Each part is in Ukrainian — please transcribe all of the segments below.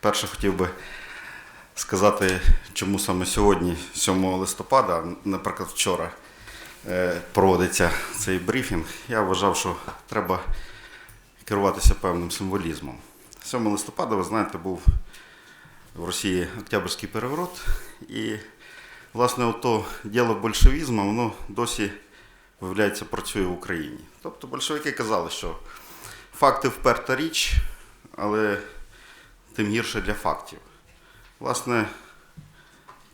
Перше хотів би сказати, чому саме сьогодні, 7 листопада, наприклад, вчора е, проводиться цей брифінг. Я вважав, що треба керуватися певним символізмом. 7 листопада, ви знаєте, був в Росії Октябрьський переворот, і, власне, ото діло большевізму, воно досі, виявляється, працює в Україні. Тобто большевики казали, що факти вперта річ, але тим гірше для фактів. Власне,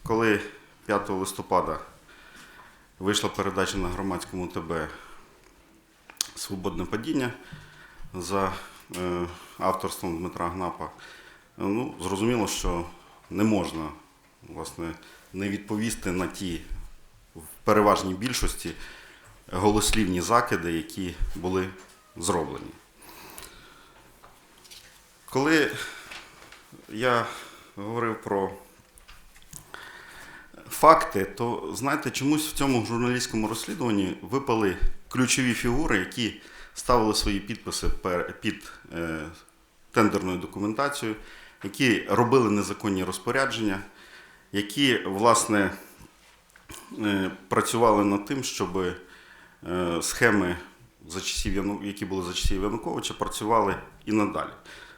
коли 5 листопада вийшла передача на громадському ТБ Свободне падіння за е, авторством Дмитра Гнапа, ну, зрозуміло, що не можна власне, не відповісти на ті в переважній більшості голослівні закиди, які були зроблені. Коли я говорив про факти, то знаєте, чомусь в цьому журналістському розслідуванні випали ключові фігури, які ставили свої підписи під е, тендерною документацією, які робили незаконні розпорядження, які, власне, е, працювали над тим, щоб е, схеми, за часів які були за часів Януковича, працювали і надалі.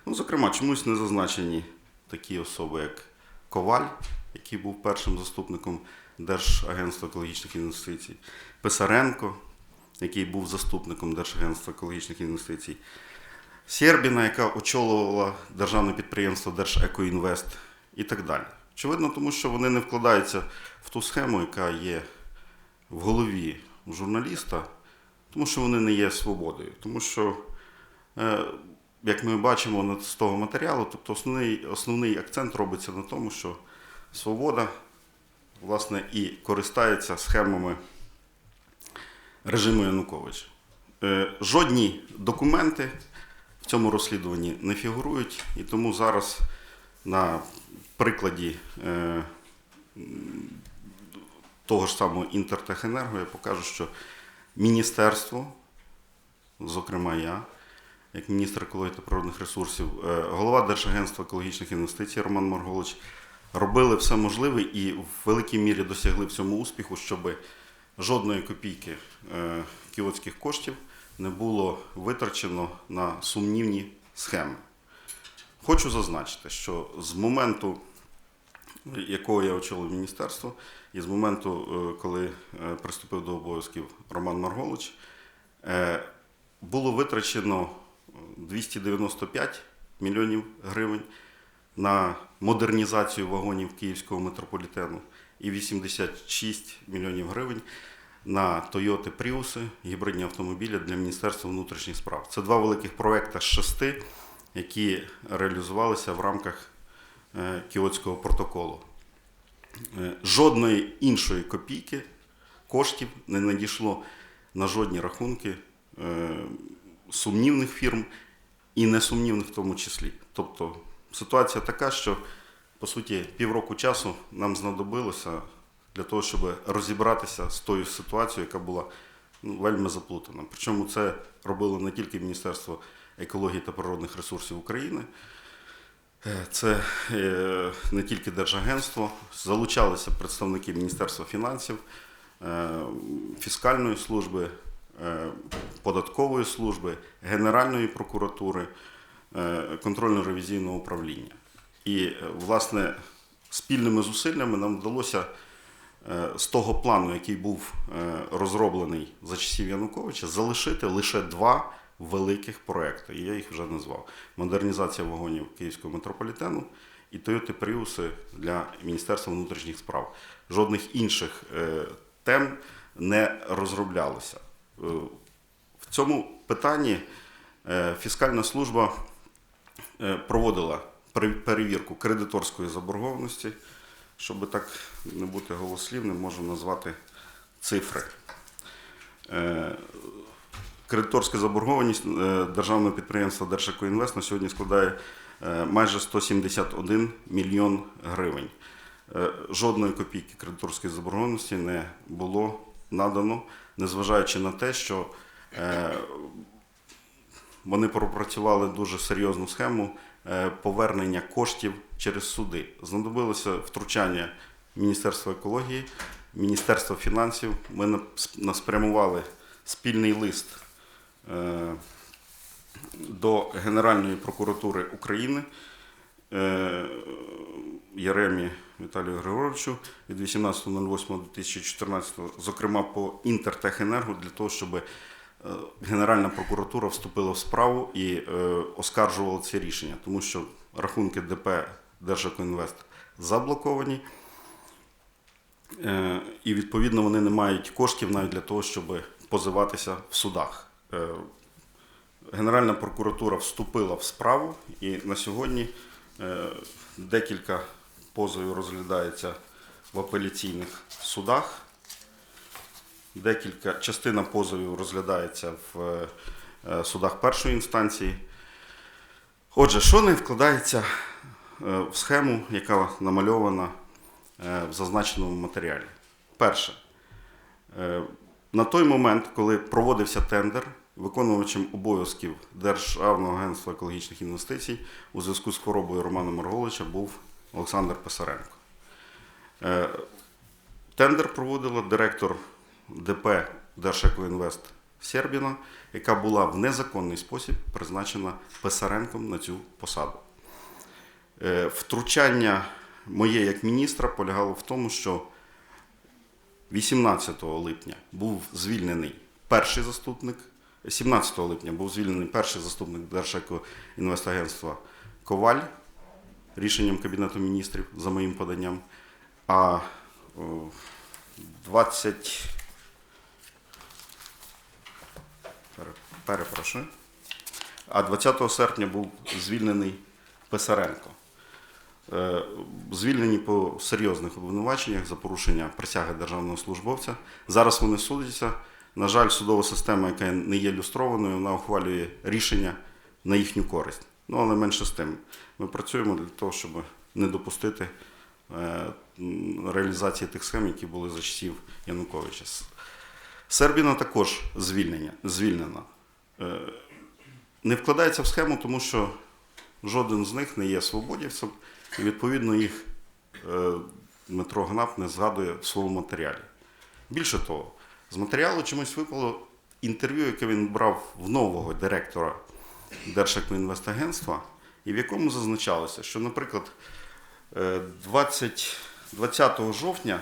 Ну, зокрема, чомусь не зазначені такі особи, як Коваль, який був першим заступником Держагентства екологічних інвестицій, Писаренко, який був заступником Держагентства екологічних інвестицій, Сербіна, яка очолювала державне підприємство Держекоінвест і так далі. Очевидно, тому що вони не вкладаються в ту схему, яка є в голові журналіста, тому що вони не є свободою. Тому що, е, як ми бачимо з того матеріалу, тобто основний, основний акцент робиться на тому, що свобода власне, і користається схемами режиму Януковича. Е, Жодні документи в цьому розслідуванні не фігурують, і тому зараз на прикладі е, того ж самого Інтертехенерго я покажу, що міністерство, зокрема я, як міністр екології та природних ресурсів, е, голова Держагентства екологічних інвестицій Роман Марголич, робили все можливе і в великій мірі досягли в цьому успіху, щоб жодної копійки е, кіотських коштів не було витрачено на сумнівні схеми. Хочу зазначити, що з моменту, якого я очолив міністерство, і з моменту, е, коли приступив до обов'язків Роман Марголич, було витрачено 295 мільйонів гривень на модернізацію вагонів Київського метрополітену і 86 мільйонів гривень на Toyota Prius, гібридні автомобілі для Міністерства внутрішніх справ. Це два великих проекти з шести, які реалізувалися в рамках е, Кіотського протоколу. Е, Жодної іншої копійки коштів не надійшло на жодні рахунки е, сумнівних фірм і несумнівних в тому числі. Тобто ситуація така, що по суті півроку часу нам знадобилося для того, щоб розібратися з тою ситуацією, яка була ну, вельми заплутана. Причому це робило не тільки Міністерство екології та природних ресурсів України. Е, Це е, не тільки Держагентство, залучалися представники Міністерства фінансів, е, фіскальної служби, податкової служби, Генеральної прокуратури, е, контрольно-ревізійного управління. І, е, власне, спільними зусиллями нам вдалося е, з того плану, який був е, розроблений за часів Януковича, залишити лише два великих проекти. Я їх вже назвав: модернізація вагонів Київського метрополітену і Toyota Prius для Міністерства внутрішніх справ. Жодних інших е, тем не розроблялося. В цьому питанні е, фіскальна служба е, проводила перевірку кредиторської заборгованості. Щоб так не бути голослівним, можу назвати цифри. Е, Кредиторська заборгованість державного підприємства Держекоінвест на сьогодні складає майже 171 мільйон гривень. Жодної копійки кредиторської заборгованості не було надано, незважаючи на те, що е, вони пропрацювали дуже серйозну схему е, повернення коштів через суди. Знадобилося втручання Міністерства екології, Міністерства фінансів. Ми наспрямували спільний лист е, до Генеральної прокуратури України Яремі Віталію Григоровичу від 18.08.2014, зокрема по Інтертехенерго, для того, щоб е, Генеральна прокуратура вступила в справу і е, оскаржувала ці рішення, тому що рахунки ДП Держекоінвест заблоковані. Е, І відповідно вони не мають коштів навіть для того, щоб позиватися в судах. Е, Генеральна прокуратура вступила в справу, і на сьогодні е, декілька позовів розглядається в апеляційних судах. Декілька частина позовів розглядається в е, е, судах першої інстанції. Отже, що не вкладається е, в схему, яка намальована е, в зазначеному матеріалі? Перше, Е, на той момент, коли проводився тендер, виконувачем обов'язків Державного агентства екологічних інвестицій у зв'язку з хворобою Романа Марголича був Олександр Писаренко. Е, Тендер проводила директор ДП Держекоінвест Сербіна, яка була в незаконний спосіб призначена Писаренком на цю посаду. Е, Втручання моє як міністра полягало в тому, що 18 липня був звільнений перший заступник, 17 липня був звільнений перший заступник Держекоінвестагентства Коваль рішенням Кабінету міністрів за моїм поданням. А 20. Перепрошую. А 20 серпня був звільнений Писаренко. Е, Звільнені по серйозних обвинуваченнях за порушення присяги державного службовця. Зараз вони судяться. На жаль, судова система, яка не є люстрованою, вона ухвалює рішення на їхню користь. Ну, але менше з тим. Ми працюємо для того, щоб не допустити е, реалізації тих схем, які були за часів Януковича. Сербіна також звільнення, звільнена. Е, Не вкладається в схему, тому що жоден з них не є свободівцем, і відповідно їх е, Дмитро Гнап не згадує в своєму матеріалі. Більше того, з матеріалу чомусь випало інтерв'ю, яке він брав в нового директора Держекоінвестагентства, і в якому зазначалося, що, наприклад, е, 20, 20 жовтня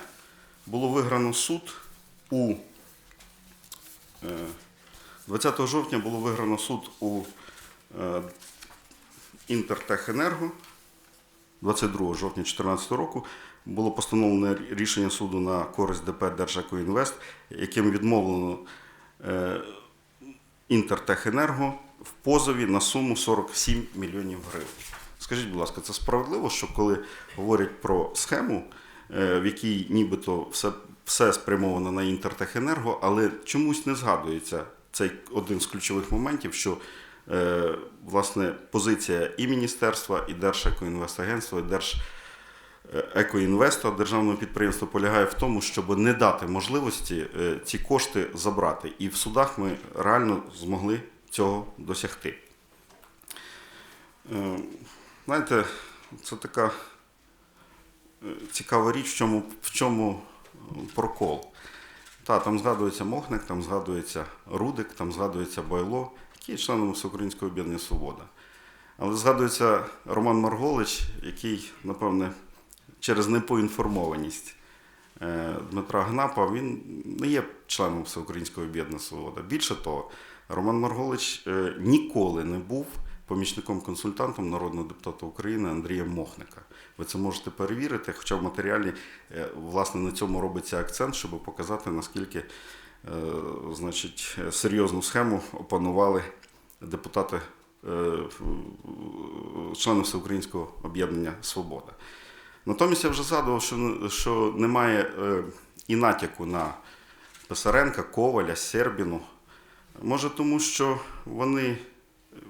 було виграно суд у е, 20 жовтня було виграно суд у е, Інтертехенерго. 22 жовтня 2014 року було постановлене рішення суду на користь ДП Держекоінвест, яким відмовлено е, Інтертехенерго в позові на суму 47 мільйонів гривень. Скажіть, будь ласка, це справедливо, що коли говорять про схему, е, в якій нібито все, все спрямовано на Інтертехенерго, але чомусь не згадується цей один з ключових моментів, що е, власне позиція і міністерства, і Держекоінвестагентства, і Держ Екоінвеста державного підприємства полягає в тому, щоб не дати можливості е, ці кошти забрати. І в судах ми реально змогли цього досягти. Е, Знаєте, це така е, цікава річ, в чому, в чому е, прокол. Та, там згадується Мохник, там згадується Рудик, там згадується Байло, які є членами Всеукраїнського об'єднання Свобода. Але згадується Роман Марголич, який, напевне, через непоінформованість е, Дмитра Гнапа, він не є членом Всеукраїнського об'єднання Свобода. Більше того, Роман Марголич е, ніколи не був помічником-консультантом народного депутата України Андрія Мохника. Ви це можете перевірити, хоча в матеріалі е, власне на цьому робиться акцент, щоб показати, наскільки значить, серйозну схему опанували депутати, члени Всеукраїнського об'єднання Свобода. Натомість я вже згадував, що, що немає е, і натяку на Писаренка, Коваля, Сербіну. Може, тому що вони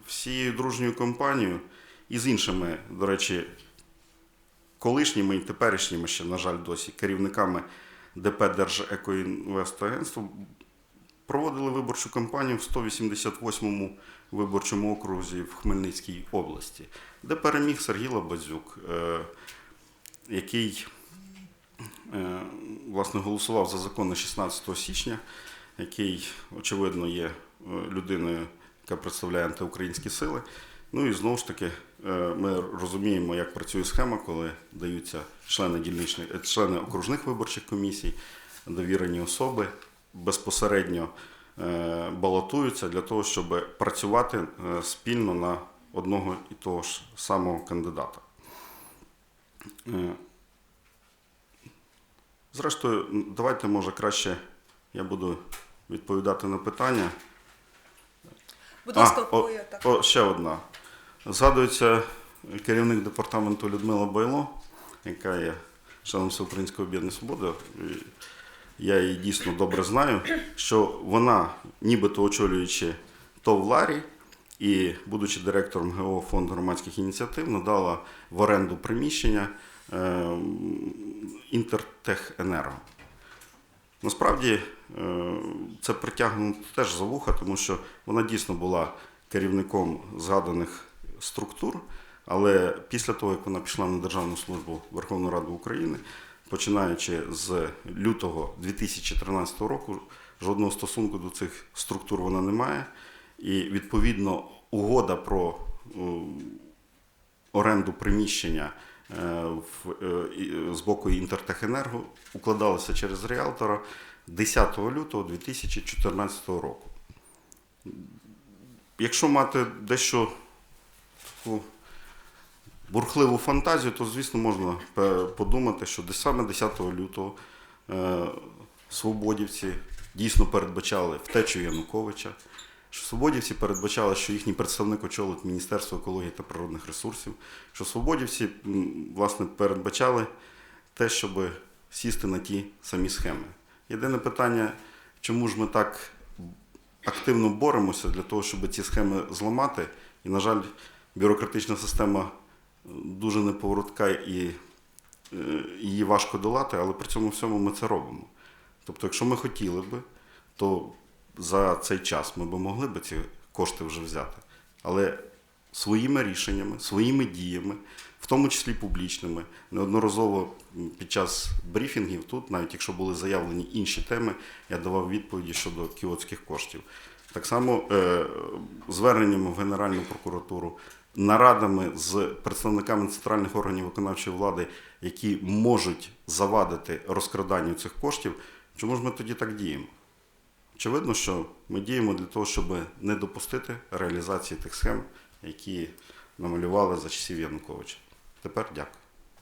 всією дружньою компанією і з іншими, до речі, колишніми і теперішніми ще, на жаль, досі керівниками ДП Держекоінвестагентства проводили виборчу кампанію в 188-му виборчому окрузі в Хмельницькій області, де переміг Сергій Лабазюк, е, який е, власне голосував за закони 16 січня, який, очевидно, є е, людиною, яка представляє антиукраїнські сили. Ну і знову ж таки, е, ми розуміємо, як працює схема, коли даються члени дільничних, члени окружних виборчих комісій, довірені особи безпосередньо балотуються для того, щоб працювати спільно на одного і того ж самого кандидата. Зрештою, давайте, може, краще я буду відповідати на питання. Будь ласка, о, так. о, ще одна. Згадується керівник департаменту Людмила Байло, яка є членом Всеукраїнського об'єднання Свобода. І Я її дійсно добре знаю, що вона, нібито очолюючи ТОВ Ларі і будучи директором ГО фонду громадських ініціатив, надала в оренду приміщення е, Інтертехенерго. Насправді е, це притягнуто теж за вуха, тому що вона дійсно була керівником згаданих структур, але після того, як вона пішла на Державну службу Верховної Ради України, починаючи з лютого 2013 року, жодного стосунку до цих структур вона не має. І відповідно угода про е, оренду приміщення е, е, з боку Інтертехенерго укладалася через реалтора 10 лютого 2014 року. Якщо мати дещо таку бурхливу фантазію, то, звісно, можна подумати, що саме 10 лютого свободівці дійсно передбачали втечу Януковича, що свободівці передбачали, що їхній представник очолить Міністерство екології та природних ресурсів, що свободівці власне передбачали те, щоб сісти на ті самі схеми. Єдине питання, чому ж ми так активно боремося для того, щоб ці схеми зламати. І, на жаль, бюрократична система е, дуже неповоротка і е, її важко долати, але при цьому всьому ми це робимо. Тобто, якщо ми хотіли би, то за цей час ми б могли б ці кошти вже взяти. Але своїми рішеннями, своїми діями, в тому числі публічними, неодноразово під час брифінгів тут, навіть якщо були заявлені інші теми, я давав відповіді щодо кіотських коштів. Так само е, зверненнями в Генеральну прокуратуру, нарадами з представниками центральних органів виконавчої влади, які можуть завадити розкраданню цих коштів, чому ж ми тоді так діємо? Очевидно, що ми діємо для того, щоб не допустити реалізації тих схем, які намалювали за часів Януковича. Тепер дякую.